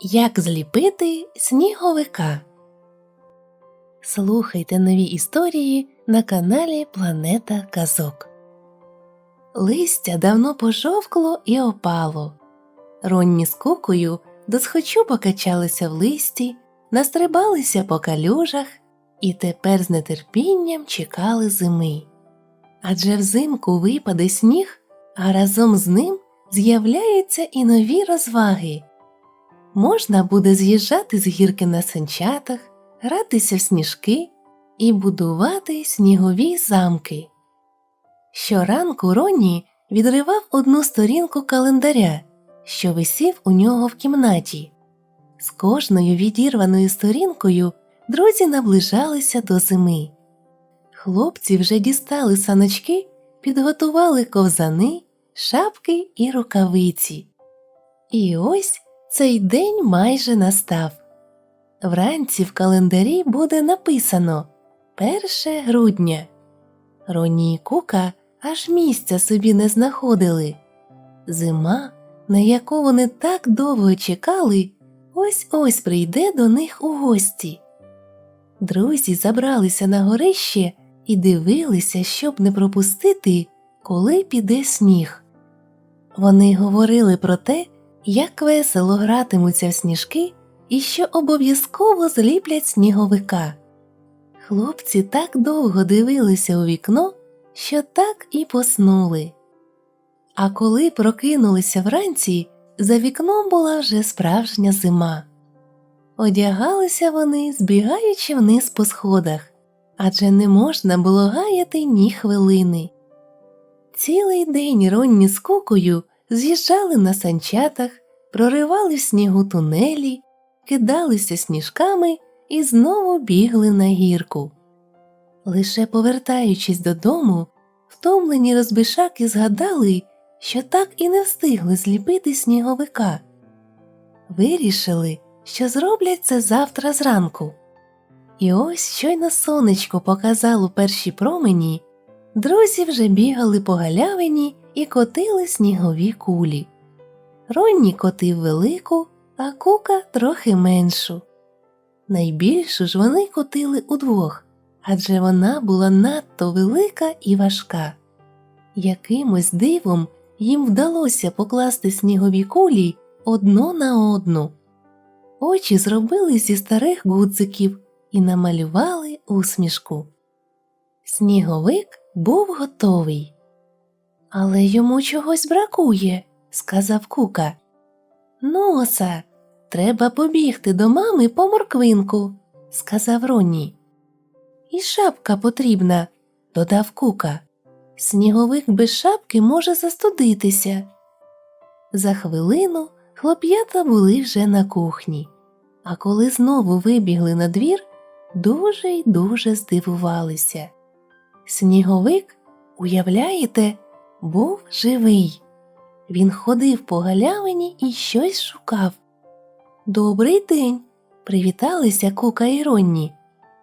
Як зліпити сніговика? Слухайте нові історії на каналі Планета Казок. Листя давно пожовкло і опало. Ронні з кукою досхочу покачалися в листі, настрибалися по калюжах і тепер з нетерпінням чекали зими. Адже взимку випаде сніг, а разом з ним з'являються і нові розваги. Можна буде з'їжджати з гірки на санчатах, гратися в сніжки і будувати снігові замки. Щоранку Ронні відривав одну сторінку календаря, що висів у нього в кімнаті. З кожною відірваною сторінкою друзі наближалися до зими. Хлопці вже дістали саночки, підготували ковзани, шапки і рукавиці. І ось цей день майже настав. Вранці в календарі буде написано 1 грудня. Роні і Кука аж місця собі не знаходили. Зима, на яку вони так довго чекали, ось ось прийде до них у гості. Друзі забралися на горище і дивилися, щоб не пропустити, коли піде сніг. Вони говорили про те, як весело гратимуться в сніжки і що обов'язково зліплять сніговика. Хлопці так довго дивилися у вікно, що так і поснули. А коли прокинулися вранці, за вікном була вже справжня зима. Одягалися вони, збігаючи вниз по сходах, адже не можна було гаяти ні хвилини. Цілий день Ронні з кукою з'їжджали на санчатах, проривали в снігу тунелі, кидалися сніжками і знову бігли на гірку. Лише повертаючись додому, втомлені розбишаки згадали, що так і не встигли зліпити сніговика. Вирішили, що зроблять це завтра зранку. І ось щойно сонечко показало перші промені, друзі вже бігали по галявині і котили снігові кулі. Ронні котив велику, а кука трохи меншу. Найбільшу ж вони котили удвох, адже вона була надто велика і важка. Якимось дивом їм вдалося покласти снігові кулі одну на одну. Очі зробили зі старих гудзиків і намалювали усмішку. Сніговик був готовий. Але йому чогось бракує, сказав Кука. Носа, треба побігти до мами по морквинку, сказав Ронні. І шапка потрібна, додав Кука. Сніговик без шапки може застудитися. За хвилину хлоп'ята були вже на кухні, а коли знову вибігли на двір, дуже й дуже здивувалися. Сніговик, уявляєте, був живий. Він ходив по галявині і щось шукав. Добрий день, привіталися Кука і Ронні.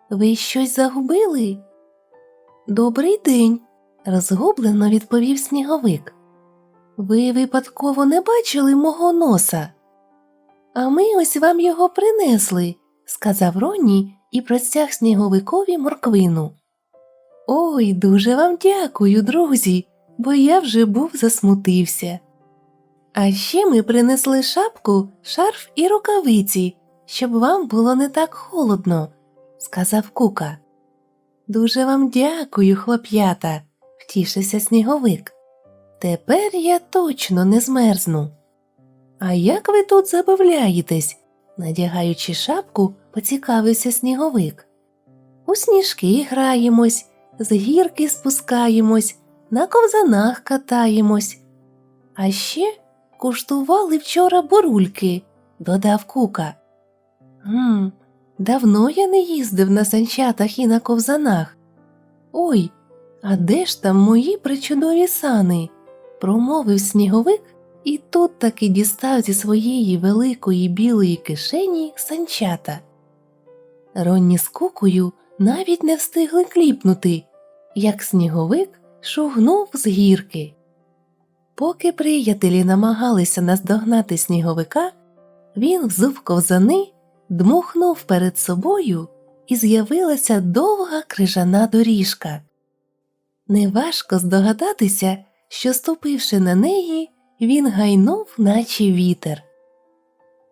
Ви щось загубили? Добрий день, розгублено відповів сніговик. Ви випадково не бачили мого носа? А ми ось вам його принесли, сказав Ронні і простяг сніговикові морквину. Ой, дуже вам дякую, друзі, бо я вже був засмутився. А ще ми принесли шапку, шарф і рукавиці, щоб вам було не так холодно, сказав Кука. Дуже вам дякую, хлоп'ята, втішився сніговик. Тепер я точно не змерзну. А як ви тут забавляєтесь? надягаючи шапку, поцікавився сніговик. У сніжки граємось, з гірки спускаємось, на ковзанах катаємось. А ще куштували вчора бурульки, додав Кука. Гм, давно я не їздив на санчатах і на ковзанах. Ой, а де ж там мої причудові сани? промовив сніговик і тут таки дістав зі своєї великої білої кишені санчата. Ронні з кукою навіть не встигли кліпнути, як сніговик шугнув з гірки. Поки приятелі намагалися наздогнати сніговика, Він взув ковзани, дмухнув перед собою, і з'явилася довга крижана доріжка. Неважко здогадатися, що, ступивши на неї, він гайнув, наче вітер.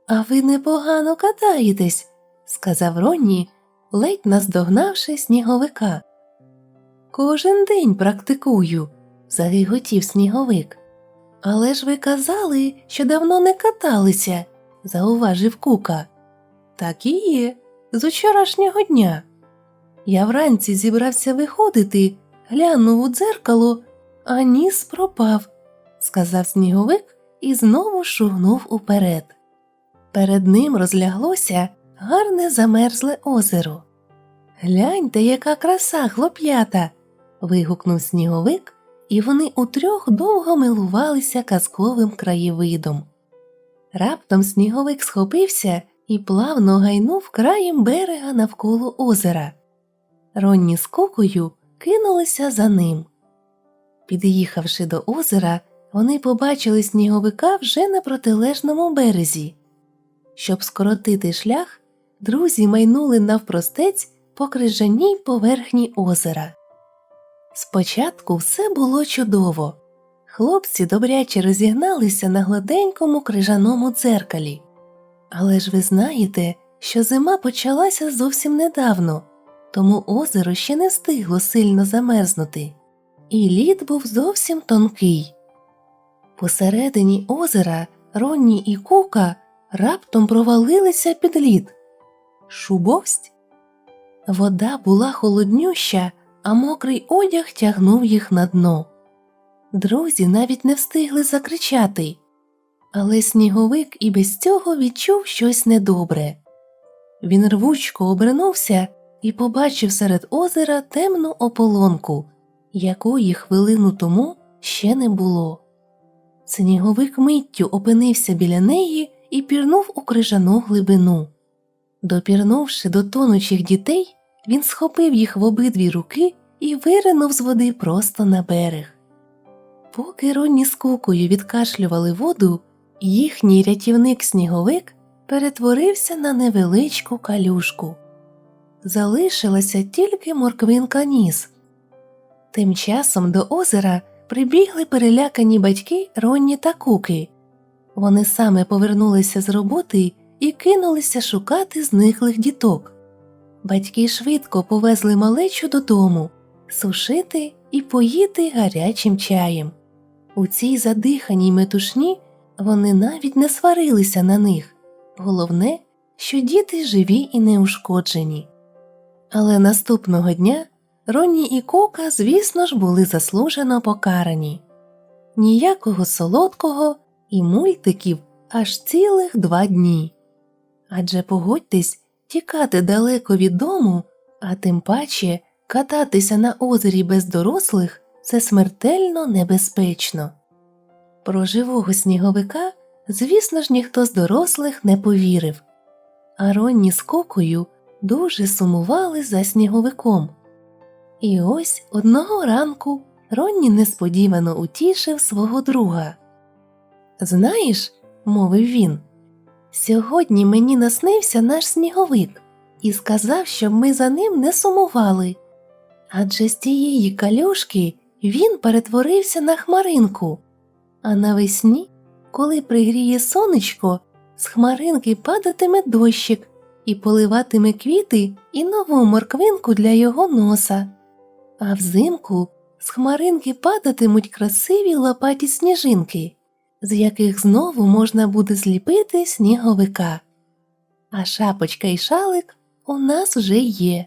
А ви непогано катаєтесь, сказав Ронні, ледь наздогнавши сніговика. Кожен день практикую, загиготів сніговик. Але ж ви казали, що давно не каталися, зауважив Кука. Так і є, з учорашнього дня. Я вранці зібрався виходити, глянув у дзеркало, а ніс пропав, сказав сніговик і знову шугнув уперед. Перед ним розляглося гарне замерзле озеро. Гляньте, яка краса, хлоп'ята. Вигукнув сніговик, і вони утрьох довго милувалися казковим краєвидом. Раптом сніговик схопився і плавно гайнув краєм берега навколо озера. Ронні з кокою кинулися за ним. Під'їхавши до озера, вони побачили сніговика вже на протилежному березі. Щоб скоротити шлях, друзі майнули навпростець по крижаній поверхні озера. Спочатку все було чудово. Хлопці добряче розігналися на гладенькому крижаному дзеркалі. Але ж ви знаєте, що зима почалася зовсім недавно, тому озеро ще не встигло сильно замерзнути, і лід був зовсім тонкий. Посередині озера Ронні і Кука раптом провалилися під лід. Шубовсть. Вода була холоднюща, а мокрий одяг тягнув їх на дно. Друзі навіть не встигли закричати, але сніговик і без цього відчув щось недобре. Він рвучко обернувся і побачив серед озера темну ополонку, якої хвилину тому ще не було. Сніговик миттю опинився біля неї і пірнув у крижану глибину. Допірнувши до тонучих дітей, він схопив їх в обидві руки і виринув з води просто на берег. Поки Ронні з кукою відкашлювали воду, їхній рятівник сніговик перетворився на невеличку калюшку. Залишилася тільки морквинка ніс. Тим часом до озера прибігли перелякані батьки Ронні та Куки. Вони саме повернулися з роботи і кинулися шукати зниклих діток. Батьки швидко повезли малечу додому сушити і поїти гарячим чаєм. У цій задиханій метушні вони навіть не сварилися на них. Головне, що діти живі і неушкоджені. Але наступного дня Ронні і Кока, звісно ж, були заслужено покарані. Ніякого солодкого і мультиків аж цілих два дні. Адже погодьтесь, тікати далеко від дому, а тим паче кататися на озері без дорослих це смертельно небезпечно. Про живого сніговика, звісно ж, ніхто з дорослих не повірив, а Ронні з кокою дуже сумували за сніговиком. І ось одного ранку Ронні несподівано утішив свого друга. Знаєш, мовив він, сьогодні мені наснився наш сніговик і сказав, щоб ми за ним не сумували. Адже з тієї калюшки він перетворився на хмаринку, а навесні, коли пригріє сонечко, з хмаринки падатиме дощик і поливатиме квіти і нову морквинку для його носа. А взимку з хмаринки падатимуть красиві лопаті сніжинки, з яких знову можна буде зліпити сніговика. А шапочка і шалик у нас вже є.